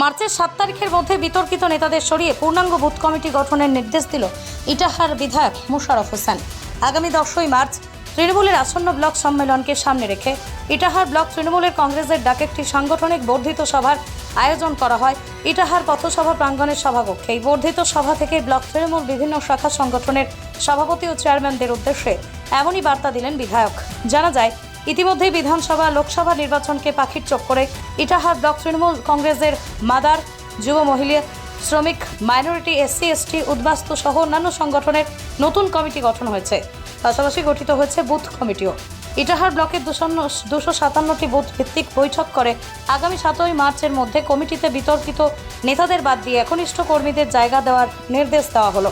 মার্চের সাত তারিখের মধ্যে বিতর্কিত নেতাদের সরিয়ে পূর্ণাঙ্গ বুথ কমিটি গঠনের নির্দেশ দিল ইটাহার বিধায়ক মোশারফ হোসেন। আগামী দশই মার্চ তৃণমূলের আসন্ন ব্লক সম্মেলনকে সামনে রেখে ইটাহার ব্লক তৃণমূলের কংগ্রেসের ডাকে একটি সাংগঠনিক বর্ধিত সভার আয়োজন করা হয়। ইটাহার পথসভা প্রাঙ্গণের সভাকক্ষে এই বর্ধিত সভা থেকে ব্লক তৃণমূল বিভিন্ন শাখা সংগঠনের সভাপতি ও চেয়ারম্যানদের উদ্দেশ্যে এমনই বার্তা দিলেন বিধায়ক। জানা যায় ইতিমধ্যেই বিধানসভা লোকসভা নির্বাচনকে পাখির চোখ করে ইটাহার ব্লক তৃণমূল কংগ্রেসের মাদার, যুব মহিলা, শ্রমিক, মাইনরিটি, এসসি, এসটি, উদ্বাস্তু সহ অন্যান্য সংগঠনের নতুন কমিটি গঠন হয়েছে। পাশাপাশি গঠিত হয়েছে বুথ কমিটিও। ইটাহার ব্লকের দুশো দুশো সাতান্নটি বুথ ভিত্তিক বৈঠক করে আগামী সাতই মার্চের মধ্যে কমিটিতে বিতর্কিত নেতাদের বাদ দিয়ে একনিষ্ঠ কর্মীদের জায়গা দেওয়ার নির্দেশ দেওয়া হলো।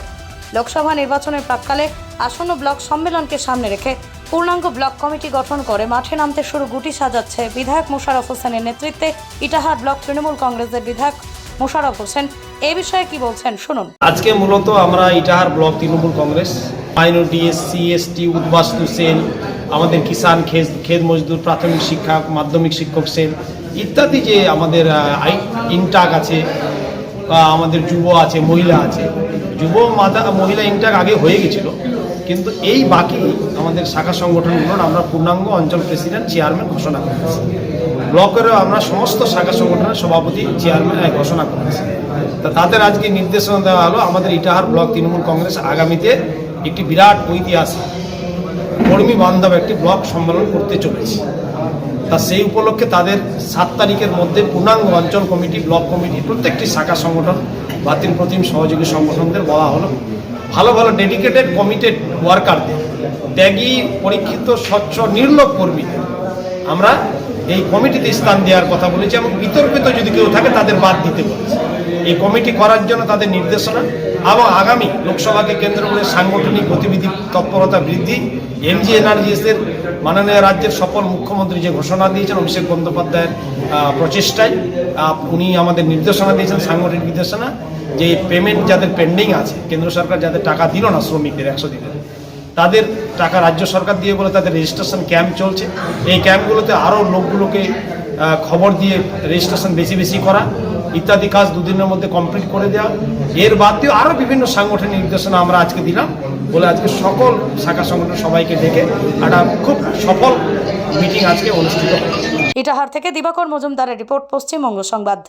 লোকসভা নির্বাচনের প্রাককালে আসন্ন ব্লক সম্মেলনকে সামনে রেখে পূর্ণাঙ্গ ব্লক কমিটি গঠন করে মাঠে নামতে শুরু গুটি সাজাচ্ছে বিধায়ক মোশারফ হোসেনের নেতৃত্বে ইটাহার ব্লক তৃণমূল কংগ্রেসের বিধায়ক মোশারফ হোসেন। এ বিষয়ে কি বলছেন? শুনুন। আজকে মূলত আমরা Itahar block Trinamool Congress, minority SC ST উদ্বাস্তু সেল আমাদের কিষাণ খেত খেত মজদুর, প্রাথমিক শিক্ষক, মাধ্যমিক শিক্ষক সেল ইত্যাদি যে আমাদের ইনটাক আছে আমাদের যুব আছে, মহিলা আছে, যুব মাদা, মহিলা ইনটাক আগে হয়ে গেছিল। কিন্তু এই বাকি আমাদের শাখা সংগঠনগুলোর আমরা পূর্ণাঙ্গ অঞ্চল প্রেসিডেন্ট, চেয়ারম্যান ঘোষণা করেছি। ব্লকেরও আমরা সমস্ত শাখা সংগঠনের সভাপতি, চেয়ারম্যান ঘোষণা করেছি। তা তাদের আজকে নির্দেশনা দেওয়া হলো, আমাদের ইটাহার ব্লক তৃণমূল কংগ্রেস আগামীতে একটি বিরাট ঐতিহাসিক কর্মী বান্ধব একটি ব্লক সম্মেলন করতে চলেছে। তা সেই উপলক্ষে তাদের সাত তারিখের মধ্যে পূর্ণাঙ্গ অঞ্চল কমিটি, ব্লক কমিটি, প্রত্যেকটি শাখা সংগঠন, বাতিল প্রতিম সহযোগী সংগঠনদের বলা হলো। ভালো ভালো ডেডিকেটেড কমিটেড ওয়ার্কারদের ত্যাগী, পরীক্ষিত, স্বচ্ছ, নির্লোভ কর্মীদের। আমরা এই কমিটিতে স্থান দেওয়ার কথা বলেছি এবং বিতর্কিত যদি কেউ থাকে তাদের বাদ দিতে বলেছি। এই কমিটি করার জন্য তাদের নির্দেশনা এবং আগামী লোকসভাকে কেন্দ্র করে সাংগঠনিক গতিবিধি তৎপরতা বৃদ্ধি এমজি এনার্জিসের মাননীয় রাজ্যের সফল মুখ্যমন্ত্রী যে ঘোষণা দিয়েছেন, অভিষেক বন্দ্যোপাধ্যায়ের প্রচেষ্টায় উনি আমাদের নির্দেশনা দিয়েছেন, সাংগঠনিক নির্দেশনা। যে পেমেন্ট যাদের পেন্ডিং আছে, কেন্দ্র সরকার যাদের টাকা দিল না শ্রমিকদের একশো দিনের, তাদের টাকা রাজ্য সরকার দিয়ে বলে তাদের রেজিস্ট্রেশন ক্যাম্প চলছে। এই ক্যাম্পগুলোতে আরও লোকগুলোকে খবর দিয়ে রেজিস্ট্রেশন বেশি বেশি করা, ইত্যাদি কাজ দুদিনের মধ্যে কমপ্লিট করে দেওয়া। এর বাদ দিয়েও আরও বিভিন্ন সাংগঠনিক নির্দেশনা আমরা আজকে দিলাম, বলে আজকে সকল শাখা সংগঠন সবাইকে ডেকে একটা খুব সফল মিটিং আজকে অনুষ্ঠিত ইটাহার থেকে দিবাকর মজুমদারের রিপোর্ট, পশ্চিমবঙ্গ সংবাদ।